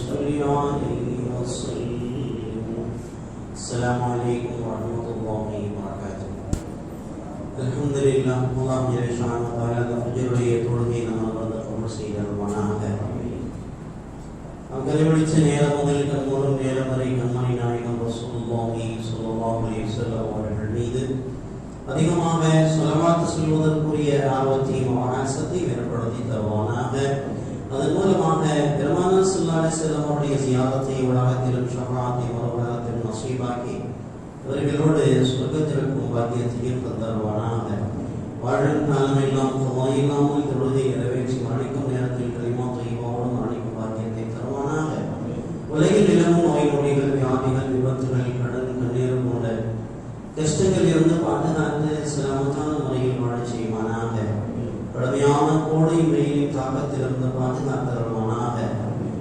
صل عليه وسلم السلام عليكم ورحمة الله وبركاته الحمد لله அல்லாஹ் ஜெயஷான தாயாத ஃபஜருடைய தொழுகை நம்ம வந்து கபூல் செய்தருவானாக அக்கறைவழிச்ச நேரம் முதல் கண்மூலம் நேரம் வரை கண்மணி நாயகம் ரசூலுல்லாஹி ஸல்லல்லாஹு அலைஹி வஸல்லம் அவர்கள் மீது அதிகமாக சொலவாத்து சொல்வதற்குரிய ஆர்வத்தையும் ஆசத்தையும் ஏற்படுத்தி தருவானாக அதன் மூலமாக பெருமான சொல்லாடி செல்லமுடைய சியாதத்தை உலகத்திலும் ஷஃபாத்தை உலகத்திலும் நசீபாக்கி இவர்களோடு சொர்க்கத்திற்கும் பாக்கியத்தையும் தந்தருவானாக. வாழும் காலம் காலமெல்லாம் இல்லாமல் தொழுதை நிறைவேற்றி மரணிக்கும் நேரத்தில் கரிமா தொய்வோடும் மரணிக்கும் பாக்கியத்தை தருவானாக. உலகில் நிலவும் நோய் நொடிகள் வியாதிகள் விபத்துகள் கடன் கண்ணீர் போன்ற கஷ்டங்கள் இருந்து பாதுகாத்து சிரமத்தான முறையில் வாழ செய்வானாக. கடுமையான கோடை வெயிலின் தாக்கத்திலிருந்து பாதுகாத்தருவானாக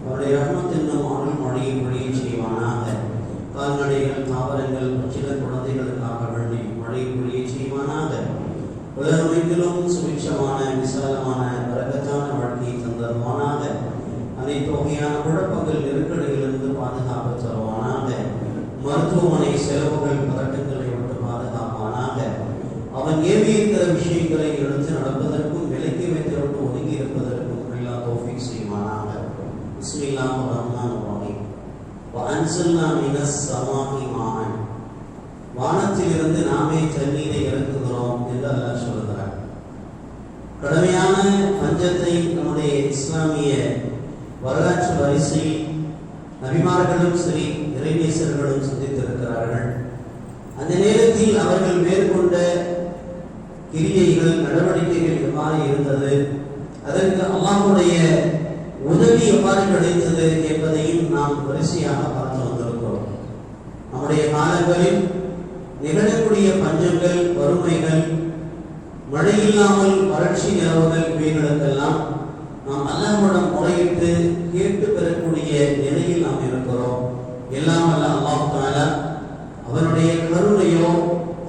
அவருடைய ரஹ்மத் என்னும் அருள் மொழியை பொழிய செய்வானாக. கால்நடைகள் தாவரங்கள் பச்சில குழந்தைகளுக்காக வேண்டி மழை பொழிய செய்வானாக. உலகமெங்கிலும் சுபிட்சமான விசாலமான வரகத்தான வாழ்க்கையை தந்தருவானாக. அனைத்து வகையான குழப்பங்கள் நெருக்கடியிலிருந்து பாதுகாப்பு தருவானாக. மருத்துவமனை செலவுகள் ரஹ்மான் ரஹீம் வானத்திலிருந்து நாமே தண்ணீரை இறக்குகிறோம் என்று அல்லாஹ் சொல்கிறார் கடுமையான பஞ்சத்தை நம்முடைய இஸ்லாமிய வரலாற்று வரிசையில் நபிமார்களும் சரி இறைநேசர்களும் சந்தித்திருக்கிறார்கள். அந்த நேரத்தில் அவர்கள் மேற்கொண்ட கிரியைகள் நடவடிக்கைகள் எவ்வாறு இருந்தது? அதற்கு அல்லாஹுடைய உதவி எவ்வாறு கிடைத்தது என்பதையும் நாம் வரிசையாக பார்த்து வந்திருக்கிறோம். நம்முடைய காலங்களில் நிகழக்கூடிய பஞ்சங்கள் வறுமைகள் மழை இல்லாமல் வறட்சி நிலவுகள் இவைகளுக்கெல்லாம் நாம் அல்லாஹ்விடம் முறையிட்டு கேட்டு பெறக்கூடிய நிலையில் நாம் இருக்கிறோம். எல்லாம் அல்ல அல்லாஹ் அவருடைய அவனுடைய கருணையோ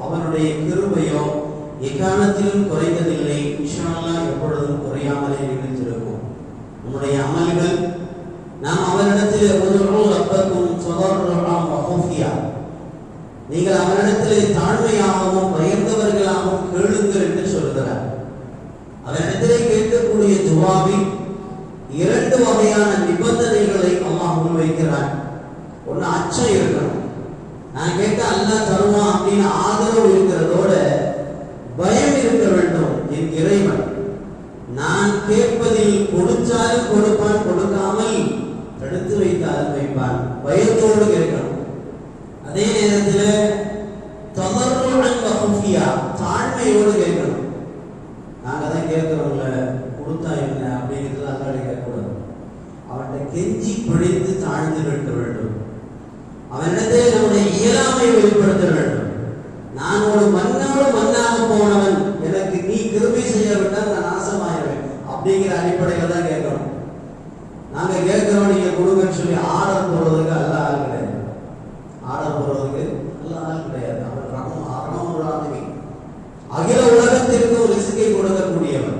அவனுடைய கிருபையோ எக்காலத்திலும் குறைந்ததில்லை. இன்ஷால்லா நீங்கள் அவரிடத்தில் தாழ்மையாகவும் பயந்தவர்களாகவும் கேளுங்கள் என்று சொல்கிறார் அவரிடத்திலே கேட்கக்கூடிய துவாவில் இரண்டு வகையான நிபந்தனைகளை அல்லாஹ் முன்வைக்கிறார் ஒன்னு அச்சம் இருக்கணும். நான் கேட்ட அல்ல தருவான் அப்படின்னு ஆதரவு அப்படிங்கிற அடிப்படையில் தான் கேட்கணும். நாங்க கேட்கிறோம் நீங்க கொடுங்கன்னு சொல்லி ஆர்டர் போடுறதுக்கு அல்ல ஆள் கிடையாது. ஆர்டர் போடுறதுக்கு அல்ல ஆள் கிடையாது. அவன் ரகம் அறம் ஒரு அகில உலகத்திற்கு ஒரு ரிசுக்கை கொடுக்கக்கூடியவன்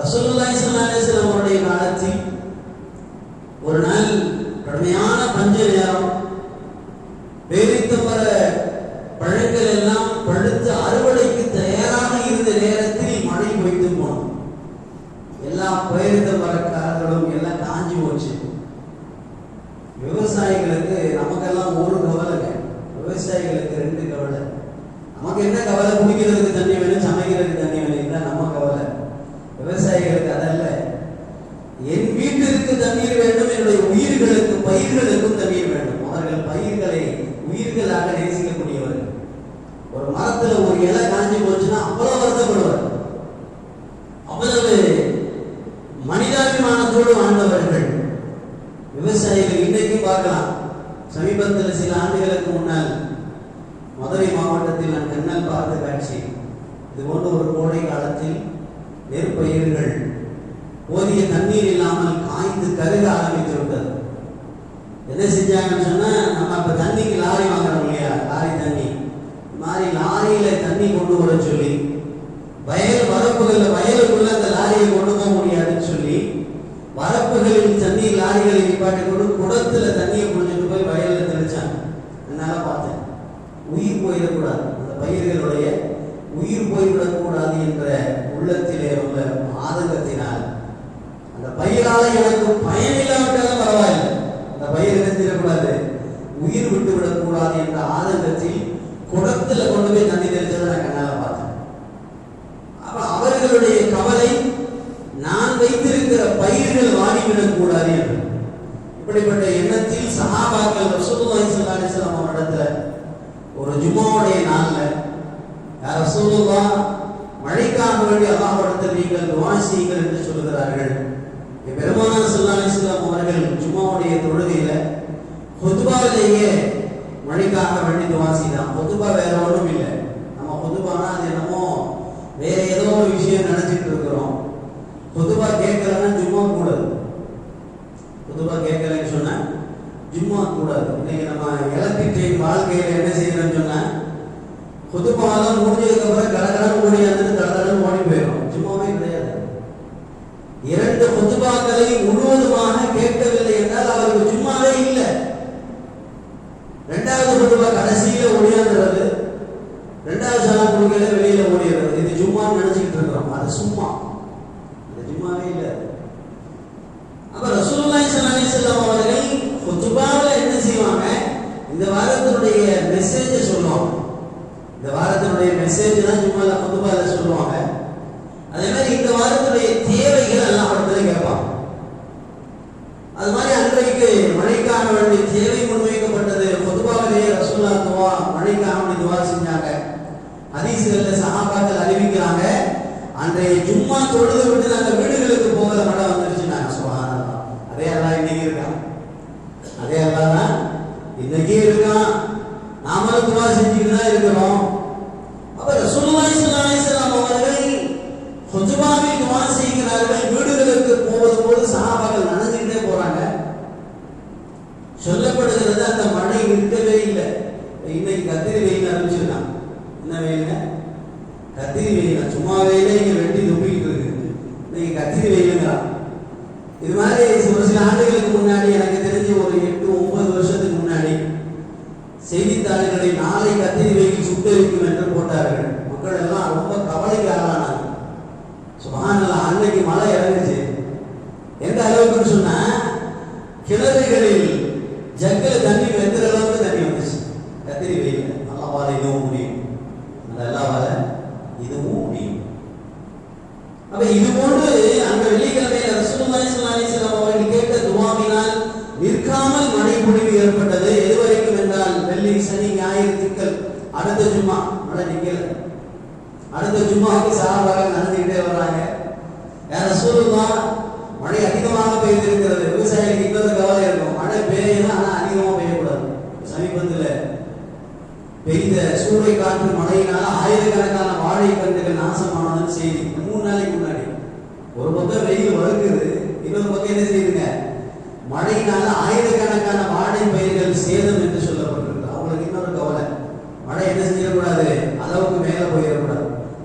ரசூலுல்லாஹி ஸல்லல்லாஹு அவருடைய காலத்தில் ஒரு நாள் கடுமையான பஞ்ச நேரம் பழங்கள் எல்லாம் பழுத்து அறுவடைக்கு தயாராக இருந்த நேரத்தில் மழை பொய்த்து போனோம் எல்லா பேரித்த மரக்காரர்களும் எல்லாம் காஞ்சி போச்சு விவசாயிகளுக்கு நமக்கெல்லாம் ஒரு கவலைங்க விவசாயிகளுக்கு ரெண்டு கவலை நமக்கு என்ன கவலை குடிக்கிறதுக்கு தண்ணி வேணும் சமைக்கிறதுக்கு தண்ணி வேணும் இதுதான் நம்ம கவலை விவசாயிகளுக்கு அதல்ல என் வீட்டிற்கு தண்ணீர் வேண்டும் என்னுடைய உயிர்களுக்கு பயிர்களுக்கும் தண்ணீர் வேண்டும். அவர்கள் பயிர்களை உயிர்களாக நேசிக்கக்கூடியவர்கள். ஒரு மரத்துல ஒரு இலை காஞ்சி போச்சுன்னா அவ்வளவு வருத்தப்படுவார். அவ்வளவு மனிதாபிமானத்தோடு வாழ்ந்தவர்கள். விவசாயிகள் இன்னைக்கும் பார்க்கலாம். சமீபத்தில் சில ஆண்டுகளுக்கு முன்னால் மதுரை மாவட்டத்தில் நான் கண்ணல் பார்த்த காட்சி. இது போன்ற ஒரு கோடை காலத்தில் நெற்பயிர்கள் போதிய தண்ணீர் இல்லாமல் காய்ந்து கருக ஆரம்பித்து விட்டது என்ன செஞ்சாங்கன்னு சொன்னா நம்ம இப்ப தண்ணிக்கு லாரி வாங்குறோம் இல்லையா? லாரி தண்ணி. மாதிரி லாரியில தண்ணி கொண்டு வர சொல்லி வயல் வரப்புகள்ல வயலுக்குள்ள அந்த லாரியை கொண்டு போக முடியாதுன்னு சொல்லி வரப்புகளில் தண்ணீர் லாரிகளை நிப்பாட்டி கொண்டு குடத்துல தண்ணியை குடிச்சிட்டு போய் வயல்ல தெளிச்சாங்க. என்னால பார்த்தேன் உயிர் போயிடக்கூடாது. அந்த பயிர்களுடைய உயிர் போய்விடக்கூடாது என்ற உள்ளத்திலே உள்ள ஆதங்கத்தினால் அந்த பயிரால எனக்கு பயன் இல்லாவிட்டாலும் பரவாயில்லை. அந்த பயிர் நினைச்சிடக்கூடாது உயிர் விட்டு விடக்கூடாது என்ற ஆதங்கத்தில் குடத்துல கொண்டு போய் தண்ணி தெளிச்சதை நான் கண்ணால பார்த்தேன் அப்ப அவர்களுடைய கவலை நான் வைத்திருக்கிற பயிர்கள் வாடிவிடக் கூடாது என்று இப்படிப்பட்ட எண்ணத்தில் சஹாபாக்கள் ரசூலுல்லாஹி ஸல்லல்லாஹு அலைஹி வஸல்லம் அவரிடத்துல ஒரு ஜும்மாவுடைய நாள்ல யா ரசூலுல்லாஹ் மழைக்காக வேண்டி அல்லாஹ்விடத்தில் நீங்கள் துஆ செய்யுங்கள் என்று சொல்கிறார்கள் பெருமானார் ஸல்லல்லாஹு அலைஹி வஸல்லம் அவர்கள் ஜும்மாவுடைய தொழுகையில ஹுத்பாவிலேயே மழைக்காக வேண்டி துஆ செய்தாங்க ஹுத்பா வேற ஒன்றும் இல்லை நம்ம ஹுத்பானா அது என்னமோ வேற ஏதோ ஒரு விஷயம் நினைச்சிட்டு இருக்கிறோம் பொதுவா கேட்கலன்னா ஜும்மா கூடாது பொதுவா கேட்கலன்னு சொன்னா ஜும்மா கூடாது இன்னைக்கு நம்ம எலக்ட்ரிக் வாழ்க்கையில என்ன செய்யறோம்னு சொன்னா பொதுப்பாலாம் முடிஞ்சதுக்கு அப்புறம் கடகடன் ஓடியாந்துட்டு கடகடன் ஓடி போயிடும். சும்மாவே கிடையாது. இரண்டு பொதுபாக்களை முழுவதுமாக கேட்கவில்லை என்றால் அவருக்கு சும்மாவே இல்லை. ரெண்டாவது பொதுவா கடைசியில ஓடியாந்துறது. ரெண்டாவது சாதம் கொடுக்கல வெளியில ஓடிடுறது. இது சும்மான்னு நினைச்சுக்கிட்டு இருக்கிறோம். அது சும்மா. இது ஜும்மாவே இல்லை. அப்ப ரசூல்லாய் ஸல்லல்லாஹு அலைஹி அவர்கள் குத்துபாவுல என்ன செய்வாங்க? இந்த வாரத்தினுடைய இந்த வாரத்தினுடைய மெசேஜ் தான் சும்மா குத்துபால சொல்லுவாங்க. அதே மாதிரி இந்த வாரத்துடைய தேவைகள் எல்லாம் இடத்துல கேட்பாங்க அது மாதிரி அன்றைக்கு மழைக்காக வேண்டிய தேவை முன்வைக்கப்பட்டது. பொதுவாகவே ரசூலா துவா மழைக்காக வேண்டிய துவா செஞ்சாங்க. அதிசயத்தில் சகாபாக்கள் அறிவிக்கிறாங்க அன்றைய ஜும்மா தொழுது விட்டு நாங்க வீடுகளுக்கு போகிற மழை வந்துருச்சு நாங்க சுபஹானல்லாஹ் அதே எல்லாம் இன்னைக்கு இருக்கான் அதே எல்லாம் தான் இன்னைக்கே இருக்கான் நாமளும் துவா செஞ்சுட்டு தான் இருக்கிறோம் அப்ப ரசூலுல்லாஹி ஸல்லல்லாஹு அலைஹி வஸல்லம் அவர்கள் ஹுஜ்பாவில் துவா செய்கிறார்கள் வீடுகளுக்கு போவது போது சஹாபாக்கள் நனைஞ்சுக்கிட்டே போறாங்க சொல்லப்படுகிறது அந்த மழை இருக்கவே இல்லை. இன்னைக்கு கத்திரி வெயில் ஆரம்பிச்சிருக்கான் என்ன வெயிலுங்க? கத்திரி வெயில் சும்மா வெயில இங்க வெட்டி துப்பிக்கிட்டு இருக்கு இன்னைக்கு கத்திரி வெயிலுங்கிறான் இது மாதிரி ஒரு சில ஆண்டுகளுக்கு முன்னாடி எனக்கு தெரிஞ்ச ஒரு எட்டு ஒன்பது வருஷத்துக்கு முன்னாடி செய்தித்தாள்களில் நாளை கத்திரி வெயில் சுட்டரிக்கும் என்று போட்டார்கள். மக்கள் எல்லாம் ரொம்ப கவலைக்கு ஆளானாங்க சுபஹானல்லாஹ் அன்னைக்கு மழை இறங்குச்சு எந்த அளவுக்குன்னு சொன்னா கிணறுகளில் ஜக்கில் தண்ணி வெந்துற அளவுக்கு தண்ணி வந்துச்சு கத்திரி வெயில் அல்லாவால இதுவும் முடியும் அந்த அல்லாவால இதுவும் முடியும் அப்ப இது போன்று அந்த வெள்ளிக்கிழமையில ரசூலுல்லாஹி ஸல்லல்லாஹு அலைஹி வஸல்லம் அவர்கள் கேட்ட துஆவினால் நிற்காமல் மழை பொழிவு ஏற்பட்டது எதுவரைக்கும் என்றால் வெள்ளி சனி ஞாயிறு திங்கள் அடுத்த ஜும்மா மழை நிக்கல. அடுத்த ஜும்மாவுக்கு சஹாபாக்கள் நடந்துகிட்டே வர்றாங்க. வேற ரசூலுல்லாஹ் மழை அதிகமாக பெய்திருக்கிறது. விவசாயிகளுக்கு இன்னொரு கவலை இருக்கும். மழை பெய்யுது ஆனா அதிகமா பெய்யக்கூடாது. சமீபத்தில் பெய்த சூறை காற்று மழையினால ஆயிரக்கணக்கான வாழை கன்றுகள் நாசமானதுன்னு செய்தி. மூணு நாளைக்கு முன்னாடி. ஒரு பக்கம் வெயில் வளர்க்குது இன்னொரு பக்கம் என்ன செய்யுங்க மழையினால ஆயிரக்கணக்கான வாழை பயிர்கள் சேதம் என்று சொல்லி அவங்களுக்கு இன்னொரு கவலை மழை என்ன செஞ்சிடக்கூடாது அளவுக்கு மேல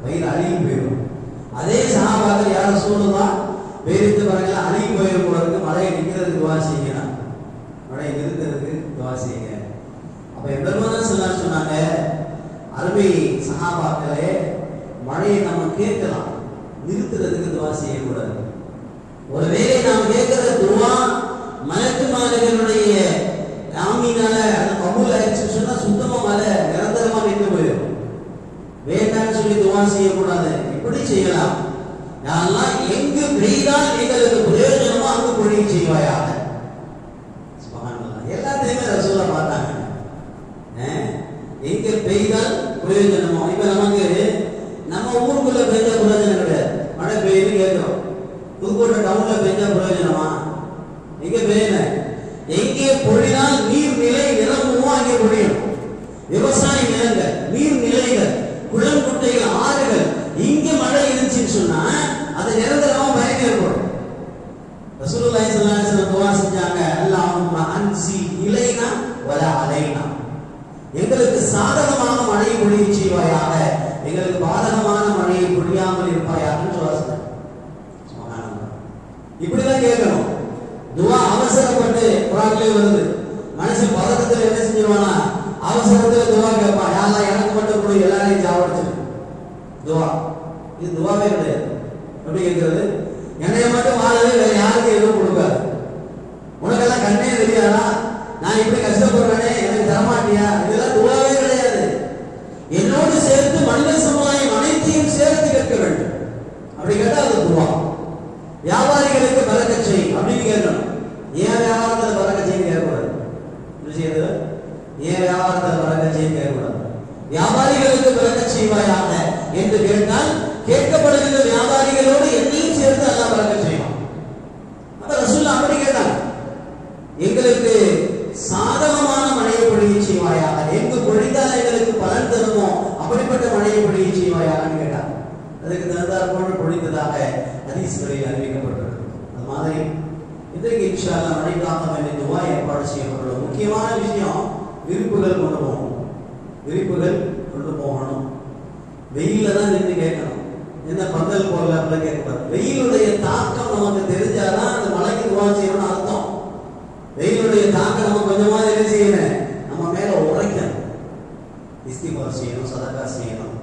வயிறு அழுகி போயிடும். அதே சகாபாக்கள் யாரும் சூழ்நிலாம் வெயிலுக்கு பாருங்க அழுகி போயிடக்கூடாது மழையை நிற்கிறதுக்கு துவா செய்யுங்க. மழையை நிறுத்துறதுக்கு துவா செய்யுங்க. அப்ப எம்பெருமானா சொன்னார் சொன்னாங்க அருமை சகாபாக்களே மழையை நம்ம கேட்கலாம். நிறுத்துறதுக்கு துவா செய்யக்கூடாது. ஒருவேளை நாம் கேட்கிற துவா மலக்குமார்களுடைய ஆமீனால அது கபூல் ஆயிடுச்சுன்னு சொன்னா சுத்தமா மலை நிரந்தரமா நின்று போயிடும் வேண்டாம்னு சொல்லி துவா செய்யக்கூடாது இப்படி செய்யலாம். யாரெல்லாம் எங்கு பெய்தால் எங்களுக்கு பிரயோஜனமோ அங்கு பொழிய செய்வாயாக. எல்லாத்தையுமே ரசூலா பார்த்தாங்க. அஹ், எங்க பெய்தால் பிரயோஜனமோ? இப்ப நமக்கு நம்ம ஊருக்குள்ள பெய்ஞ்சா பிரயோஜனம் கிடையாது மழை பெய்யுது கேட்கிறோம். புதுக்கோட்டை டவுன்ல பெய்ஞ்சா பிரயோஜனமா? எங்க பெய்யல? எங்கே பொழினால் நீர்நிலை நிரம்புமோ அங்கே பொழியும். விவசாய நிலங்கள் நீர்நிலைகள் குளம் குட்டைகள் ஆறுகள் இங்க மழை இருந்துச்சுன்னு சொன்னா அது நிரந்தரமா பயன் ஏற்படும் ரசூலுல்லாஹி ஸல்லல்லாஹு அலைஹி வஸல்லம் துஆ செஞ்சாங்க அல்லாஹும்ம அன்சி இலைனா வல அலைனா. எங்களுக்கு சாதகமான மழையை பொழிய செய்வாயாக எங்களுக்கு பாதகமான மழையை பொழியாமல் இருப்பாயாகன்னு சொல்ல சொன்னாங்க சுப்ஹானல்லாஹ். இப்படிதான் கேட்கணும். துவா அவசரப்பட்டு குரான்லயே வருது. மனுஷன் பதட்டத்துல என்ன செஞ்சிருவானா? அவசரத்துல துவா கேட்பான். யாரெல்லாம் எனக்கு மட்டும் எல்லாரையும் சாவடிச்சிரு. துவா. இது துவாவே கிடையாது. எப்படி கேட்கிறது? என்னைய மட்டும் வாழவே வேற யாருக்கும் எதுவும் கொடுக்காது. உனக்கெல்லாம் கண்ணே தெரியாதா? நான் இப்படி கஷ்டப்படுறேனே எனக்கு தரமாட்டியா? இதெல்லாம் துவாவே கிடையாது. என்னோடு சேர்த்து மனித சமுதாயம் அனைத்தையும் சேர்த்து கேட்க வேண்டும். அப்படி கேட்டா அது துவா. வியாபாரிகளுக்கு பறக்க செய் அப்படின்னு கேட்கணும். ஏன் வியாபாரத்தில் பறக்க செய்ய கேட்கக்கூடாது? ஏன் வியாபாரத்தில் பறக்க செய்ய கேட்கக்கூடாது? வியாபாரிகளுக்கு பறக்க செய்வாயாக என்று கேட்டால் கேட்கப்படுகின்ற வியாபாரிகளோடு என்னையும் சேர்ந்து அல்லா வழங்க செய்வான். அப்ப ரசூல்லா அப்படி கேட்டாங்க எங்களுக்கு சாதகமான மழையை பொழிய செய்வாயாக எங்கு பொழிந்தால் எங்களுக்கு பலன் தருமோ? அப்படிப்பட்ட மழையை பொழிய செய்வாயான்னு கேட்டாங்க அதுக்கு தகுந்தார் போன்று பொழிந்ததாக ஹதீஸ்களில் அறிவிக்கப்பட்டிருக்கு அது மாதிரி இன்றைக்கு இன்ஷா அல்லாஹ் மழைக்காக வேண்டிய துவா ஏற்பாடு செய்யப்பட்டுள்ளது. முக்கியமான விஷயம் விருப்புகள் கொண்டு போகணும். விரிப்புகள் கொண்டு போகணும். வெயில தான் நின்று கேட்கணும். என்ன பந்தல் போடல அப்படிலாம் கேட்கக்கூடாது வெயிலுடைய தாக்கம் நமக்கு தெரிஞ்சாதான் அந்த மழைக்கு துவா செய்யணும்னு அர்த்தம். வெயிலுடைய தாக்கம் நம்ம கொஞ்சமா என்ன செய்யணும்? நம்ம மேல உரைக்கணும். இஸ்திபார் செய்யணும் சதக்கா செய்யணும்.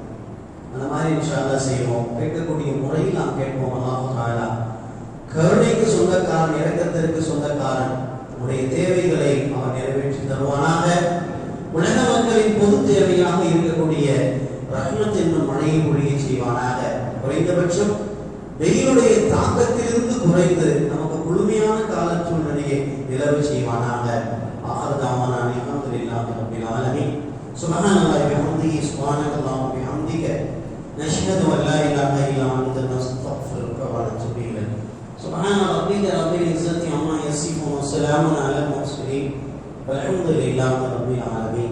அந்த மாதிரி இன்ஷால்லா செய்வோம் கேட்கக்கூடிய முறையில் நாம் கேட்போம். அல்லாஹ் கருணைக்கு சொந்தக்காரன் இறக்கத்திற்கு சொந்தக்காரன் உடைய தேவைகளை அவன் நிறைவேற்றி தருவானாக. உலக மக்களின் பொது தேவையாக இருக்கக்கூடிய ரஹ்மத் என்னும் மழையை பொழிய செய்வானாக குறைந்தபட்சம் வெயிலுடைய தாக்கத்திலிருந்து குறைந்து நமக்கு குளுமையான கால சூழ்நிலையை நிலவு செய்வானாக ஆறுதாமான அல்ஹம்துலில்லாஹி ரப்பில் ஆலமீன் சுப்ஹானல்லாஹி வபிஹம்திஹி சுப்ஹானல்லாஹி வபிஹம்திக نشهد أن لا إله إلا أنت نستغفرك ونتوب إليك سبحان ربك رب العزة عما يصفون وسلام على المرسلين والحمد لله رب العالمين